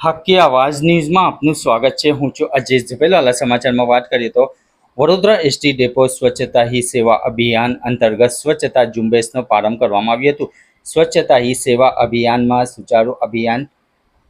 હકી આવાજ ન્યૂઝમાં આપનું સ્વાગત છે. હું છું અજય ઝબેલાલા સમાચારમાં વાત કરીએ તો વડોદરા એસટી ડેપો સ્વચ્છતા હી સેવા અભિયાન અંતર્ગત સ્વચ્છતા ઝુંબેશનો પ્રારંભ કરવામાં આવ્યું હતું. સ્વચ્છતા હી સેવા અભિયાનમાં સુચારુ અભિયાન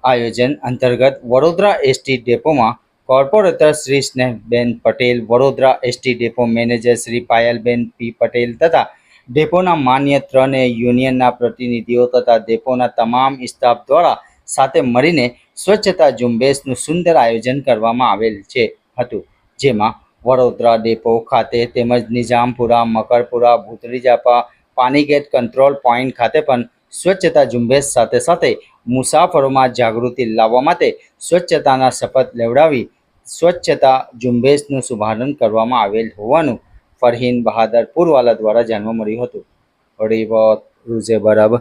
આયોજન અંતર્ગત Vadodara ST ડેપોમાં corporator Shri Snehben Patel, Vadodara ST depot manager Shri Payalben P Patel તથા ડેપોના માન્ય ત્રણ યુનિયનના પ્રતિનિધિઓ તથા ડેપોના તમામ સ્ટાફ દ્વારા સાથે મળીને સ્વચ્છતા ઝુંબેશનું સુંદર આયોજન કરવામાં આવેલ છે હતું, જેમાં વડોદરા ડેપો ખાતે તેમજ નિઝામપુરા, મકરપુરા, ભૂતરીજાપા, પાનીગેટ કંટ્રોલ પોઈન્ટ ખાતે પણ સ્વચ્છતા ઝુંબેશ સાથે સાથે મુસાફરોમાં જાગૃતિ લાવવા માટે સ્વચ્છતાના શપથ લેવડાવી સ્વચ્છતા ઝુંબેશનું શુભારંભ કરવામાં આવેલ હોવાનું ફરહીન બહાદર પુરવાલા દ્વારા જાણવા મળ્યું હતું. રિવોત રૂઝે બરાબર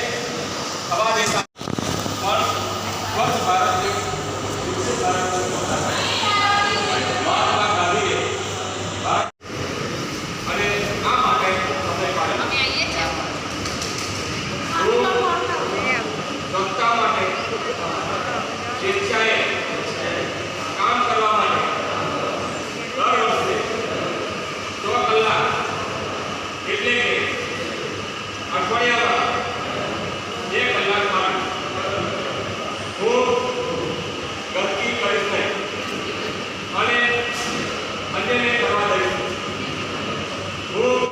પણ સ્વચ્છ ભારત દેશ વિકસિત અને આ માટે સમય માટે સ્વેચ્છાએ